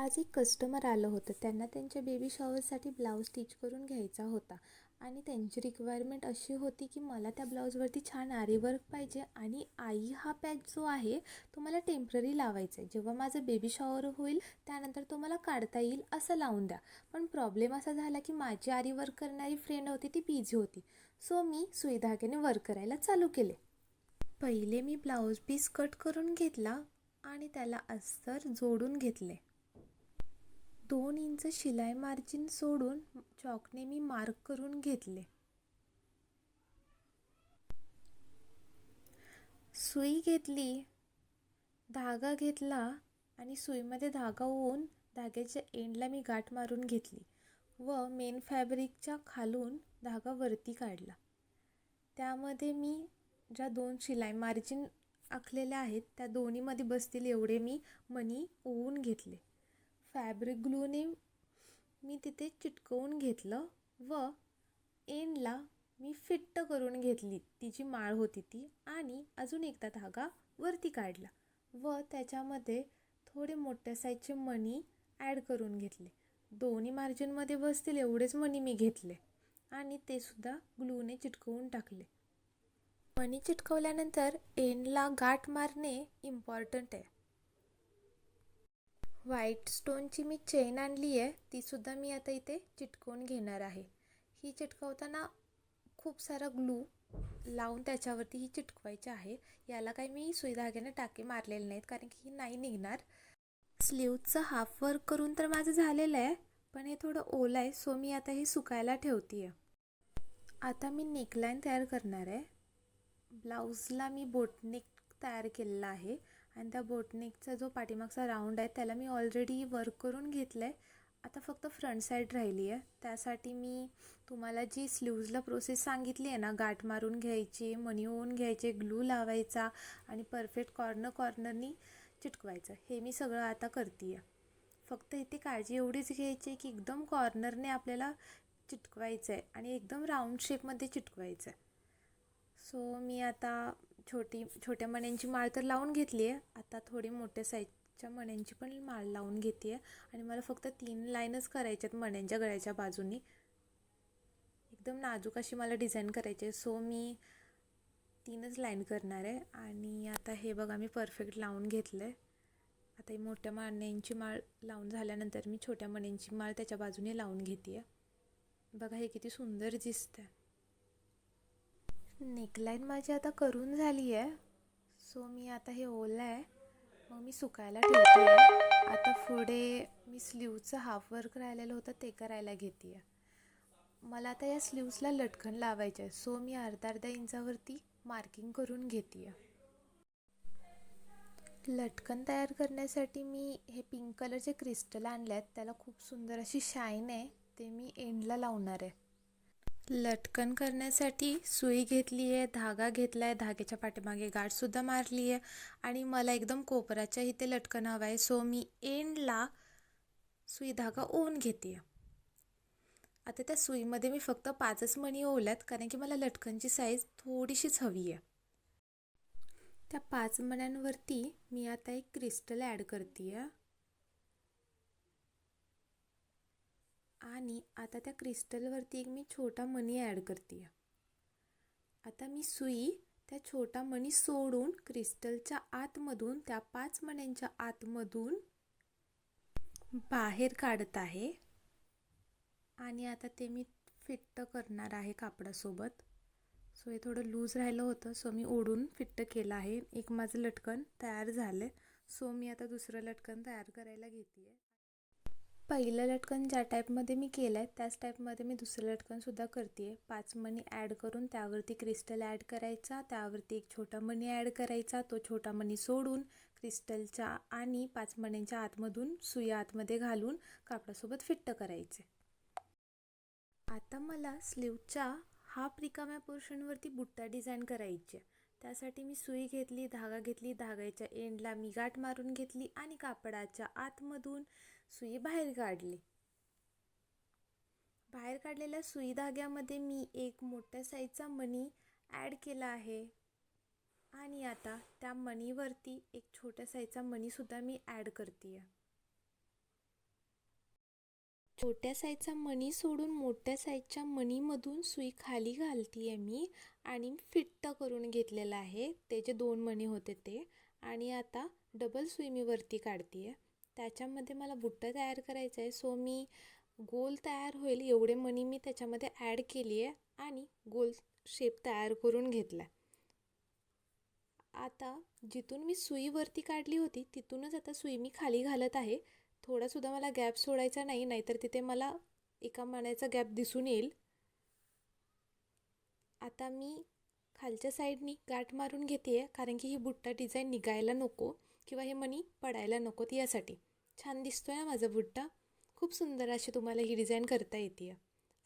आज एक कस्टमर आलं होतं. त्यांना त्यांच्या बेबी शॉवरसाठी ब्लाऊज स्टिच करून घ्यायचा होता. आणि त्यांची रिक्वायरमेंट अशी होती की मला त्या ब्लाऊजवरती छान आरी वर्क पाहिजे आणि आई हा पॅच जो आहे तो मला टेम्प्ररी लावायचा आहे जेव्हा माझं बेबी शॉवर होईल त्यानंतर तो मला काढता येईल असं लावून द्या. पण प्रॉब्लेम असा झाला की माझी आरी वर्क करणारी फ्रेंड होती ती बिझी होती. सो मी सुईधाग्याने वर्क करायला चालू केले. पहिले मी ब्लाऊज पीस कट करून घेतला आणि त्याला अस्तर जोडून घेतले. दोन इंच शिलाई मार्जिन सोडून चॉकने मी मार्क करून घेतले. सुई घेतली धागा घेतला आणि सुईमध्ये धागा होऊन धाग्याच्या एंडला मी गाठ मारून घेतली व मेन फॅब्रिकच्या खालून धागा वरती काढला. त्यामध्ये मी ज्या दोन शिलाई मार्जिन आखलेल्या आहेत त्या दोन्हीमध्ये बसतील एवढे मी मणी ओवून घेतले. फॅब्रिक ग्लूने मी तिथे चिटकवून घेतलं व एंडला मी फिट्ट करून घेतली. ती जी माळ होती ती आणि अजून एकदा धागा वरती काढला व त्याच्यामध्ये थोडे मोठ्या साईजचे मणी ॲड करून घेतले. दोन्ही मार्जिनमध्ये बसतील एवढेच मणी मी घेतले आणि ते सुद्धा ग्लूने चिटकवून टाकले. मणी चिटकवल्यानंतर एंडला गाठ मारणे इम्पॉर्टंट आहे. व्हाईट स्टोनची मी चेन आणली आहे तीसुद्धा मी आता इथे चिटकवून घेणार आहे. ही चिटकवताना खूप सारा ग्लू लावून त्याच्यावरती ही चिटकवायची आहे. याला काही मी सुईधाग्याने टाके मारलेले नाहीत कारण की ही नाही निघणार. स्लीवचं हाफ वर्क करून तर माझं झालेलं आहे पण हे थोडं ओलं आहे सो मी आता हे सुकायला ठेवते आहे आता मी नेकलाईन तयार करणार आहे. ब्लाऊजला मी बोटनेक तयार केलेला आहे. आणि त्या बोटनेकचा जो पाठीमागचा राऊंड आहे त्याला मी ऑलरेडी वर्क करून घेतलं आहे आता फक्त फ्रंट साईड राहिली आहे. त्यासाठी मी तुम्हाला जी स्लीव्जला प्रोसेस सांगितली आहे ना गाठ मारून घ्यायची मणी होऊन घ्यायचे ग्लू लावायचा आणि परफेक्ट कॉर्नर कॉर्नरनी चिटकवायचं. हे मी सगळं आता करते आहे फक्त इथे काळजी एवढीच घ्यायची आहे की एकदम कॉर्नरने आपल्याला चिटकवायचं आहे आणि एकदम राऊंड शेपमध्ये चिटकवायचं आहे सो मी आता छोटी छोट्या मण्यांची माळ तर लावून घेतली आहे. आता थोडी मोठ्या साईजच्या मण्यांची पण माळ लावून घेते आहे. आणि मला फक्त तीन लाईनच करायच्यात मण्यांच्या गळ्याच्या बाजूनी. एकदम नाजूक अशी मला डिझाईन करायची आहे. सो मी तीनच लाईन करणार आहे. आणि आता हे बघा मी परफेक्ट लावून घेतलं आहे आता ही मोठ्या मण्यांची माळ लावून झाल्यानंतर मी छोट्या मण्यांची माळ त्याच्या बाजूने लावून घेते आहे. बघा हे किती सुंदर दिसतं आहे नेकलाईन माझी आता करून झाली आहे सो मी आता हे ओलं आहे मग मी सुकायला ठेवते आहे आता पुढे मी स्लीवचं हाफ वर्क राहिलेलं होतं ते करायला घेते आहे मला आता या स्लीव्सला लटकन लावायचं आहे सो मी अर्धा अर्धा इंचावरती मार्किंग करून घेते आहे लटकन तयार करण्यासाठी मी हे पिंक कलरचे क्रिस्टल आणले आहेत त्याला खूप सुंदर अशी शाईन आहे. ते मी एंडला लावणार आहे. लटकन करण्यासाठी सुई घेतली आहे धागा घेतला आहे धाग्याच्या पाठीमागे गाठसुद्धा मारली आहे आणि मला एकदम कोपराच्या इथे लटकन हवं आहे. सो मी एंडला सुई धागा ओवून घेते. आता त्या सुईमध्ये मी फक्त पाचच मणी ओवल्यात कारण की मला लटकनची साईज थोडीशीच हवी आहे. त्या पाच मण्यांवरती मी आता एक क्रिस्टल ॲड करते. आहे आणि आता त्या क्रिस्टलवरती एक मी छोटा मणी ॲड करते. आता मी सुई त्या छोटा मणी सोडून क्रिस्टलच्या आतमधून त्या पाच मण्यांच्या आतमधून बाहेर काढत आहे. आणि आता ते मी फिट्ट करणार आहे कापडासोबत. सो हे थोडं लूज राहिलं होतं सो मी ओढून फिट्ट केलं आहे. एक माझं लटकन तयार झालं. सो मी आता दुसरं लटकन तयार करायला घेते. आहे पहिलं लटकन ज्या टाईपमध्ये मी केलं आहे त्याच टाईपमध्ये मी दुसरं लटकनसुद्धा करते आहे पाच मणी ॲड करून त्यावरती क्रिस्टल ॲड करायचा त्यावरती एक छोटा मणी ॲड करायचा तो छोटा मणी सोडून क्रिस्टलच्या आणि पाच मण्यांच्या आतमधून सुई आतमध्ये घालून कापडासोबत फिट्ट करायचे. आता मला स्लीवच्या हाफ रिकाम्या पोर्शनवरती बुट्टा डिझाईन करायची. आहे त्यासाठी मी सुई घेतली धागा घेतली धाग्याच्या एंडला मी गाठ मारून घेतली आणि कापडाच्या आतमधून सुई बाहेर काढली. बाहेर काढलेल्या सुई धाग्यामध्ये मी एक मोठ्या साईजचा मणी ॲड केला आहे. आणि आता त्या मणीवरती एक छोट्या साईजचा मणीसुद्धा मी ॲड करते आहे छोट्या साईजचा मणी सोडून मोठ्या साईजच्या मणीमधून सुई खाली घालती आहे मी आणि फिट्ट करून घेतलेलं आहे. ते जे दोन मणी होते ते. आणि आता डबल सुई मी वरती काढते आहे त्याच्यामध्ये मला बुट्टा तयार करायचा आहे सो मी गोल तयार होईल एवढे मणी मी त्याच्यामध्ये ॲड केली आहे आणि गोल शेप तयार करून घेतला आहे आता जिथून मी सुई वरती काढली होती तिथूनच आता सुई मी खाली घालत आहे. थोडासुद्धा मला गॅप सोडायचा नाही नाहीतर तिथे मला एका मण्याचा गॅप दिसून येईल. आता मी खालच्या साईडनी गाठ मारून घेते आहे कारण की ही बुट्टा डिझाईन निघायला नको किंवा हे मणी पडायला नकोत यासाठी. छान दिसतो ना माझा बुट्टा. खूप सुंदर अशी तुम्हाला ही डिझाईन करता येते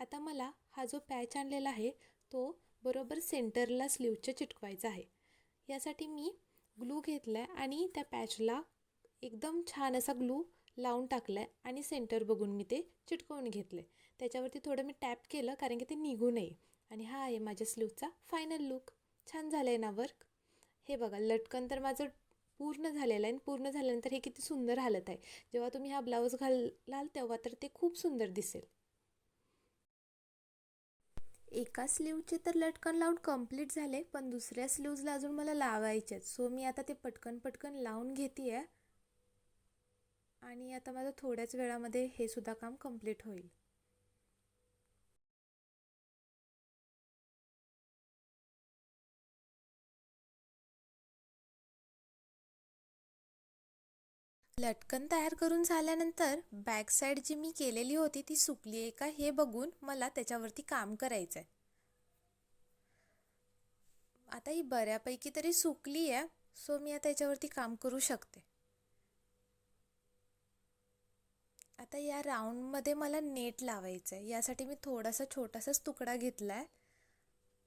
आता मला हा जो पॅच आणलेला आहे तो बरोबर सेंटरला स्लीवच्या चिटकवायचा आहे. यासाठी मी ग्लू घेतला आहे आणि त्या पॅचला एकदम छान असा ग्लू लावून टाकला आहे आणि सेंटर बघून मी ते चिटकवून घेतलं आहे त्याच्यावरती थोडं मी टॅप केलं कारण की ते निघू नये. आणि हा आहे माझ्या स्लीवचा फायनल लुक छान झाला आहे ना वर्क हे बघा लटकन तर माझं पूर्ण झालेलं आहे आणि पूर्ण झाल्यानंतर हे किती सुंदर हालत आहे. जेव्हा तुम्ही हा ब्लाऊज घालाल तेव्हा तर ते खूप सुंदर दिसेल. एका स्लीवचे तर लटकन लावून कंप्लीट झाले पण दुसऱ्या स्लीव्जला अजून मला लावायचेच सो मी आता ते पटकन पटकन लावून घेते आहे आणि आता माझं थोड्याच वेळामध्ये हे सुद्धा काम कंप्लीट होईल. लटकन तयार करून झाल्यानंतर बॅक साईड जी मी केलेली होती ती सुकली आहे का हे बघून मला त्याच्यावरती काम करायचं आहे आता ही बऱ्यापैकी तरी सुकली आहे सो मी आता याच्यावरती काम करू शकते. आता या राऊंडमध्ये मला नेट लावायचं आहे यासाठी मी थोडासा छोटासाच तुकडा घेतला आहे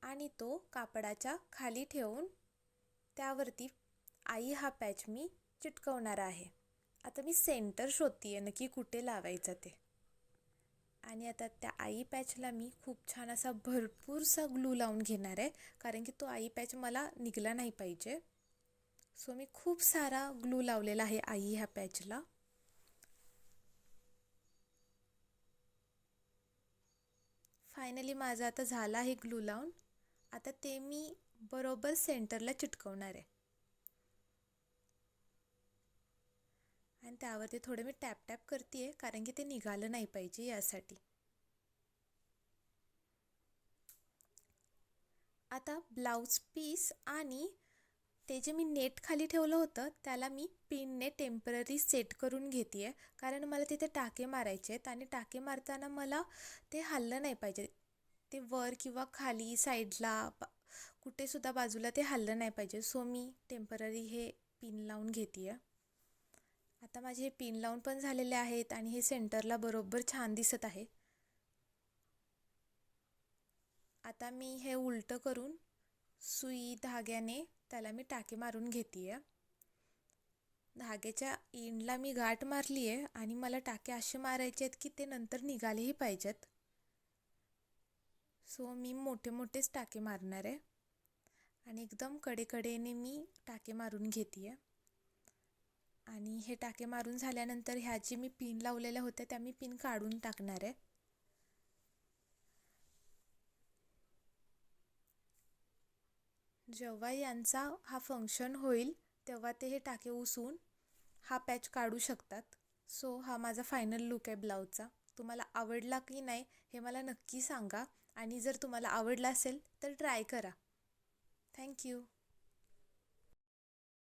आणि तो कापडाच्या खाली ठेवून त्यावरती आई हा पॅच मी चिटकवणार आहे. आता मी सेंटर शोधते आहे नक्की कुठे लावायचं ते. आणि आता त्या आई पॅचला मी खूप छान असा भरपूरसा ग्लू लावून घेणार आहे कारण की तो आई पॅच मला निघला नाही पाहिजे. सो मी खूप सारा ग्लू लावलेला आहे आई ह्या पॅचला. फायनली माझं आता झाला आहे ग्लू लावून. आता ते मी बरोबर सेंटरला चिटकवणार आहे. आणि त्यावरती थोडं मी टॅप टॅप करते आहे कारण की ते निघालं नाही पाहिजे यासाठी. आता ब्लाऊज पीस आणि ते जे मी नेट खाली ठेवलं होतं त्याला मी पिनने टेंपररी सेट करून घेते आहे कारण मला तिथे टाके मारायचे आहेत आणि टाके मारताना मला ते हल्लं नाही पाहिजे. ते वर किंवा खाली साईडला कुठेसुद्धा बाजूला ते हल्लं नाही पाहिजे. सो मी टेंपररी हे पिन लावून घेते आहे आता माझे हे पिन लावून पण झालेले आहेत आणि हे सेंटरला बरोबर छान दिसत आहे. आता मी हे उलटं करून सुई धाग्याने त्याला मी टाके मारून घेते आहे धाग्याच्या एंडला मी गाठ मारली आहे आणि मला टाके असे मारायचे आहेत की ते नंतर निघालेही पाहिजेत. सो मी मोठे मोठेच टाके मारणार. आहे आणि एकदम कडेकडेने मी टाके मारून घेते आहे आणि हे टाके मारून झाल्यानंतर ह्या जी मी पिन लावलेल्या होत्या त्या मी पिन काढून टाकणार आहे. जेव्हा यांचा हा फंक्शन होईल तेव्हा ते हे टाके उसवून हा पॅच काढू शकतात. सो हा माझा फायनल लुक आहे ब्लाऊजचा तुम्हाला आवडला की नाही हे मला नक्की सांगा. आणि जर तुम्हाला आवडला असेल तर ट्राय करा. थँक्यू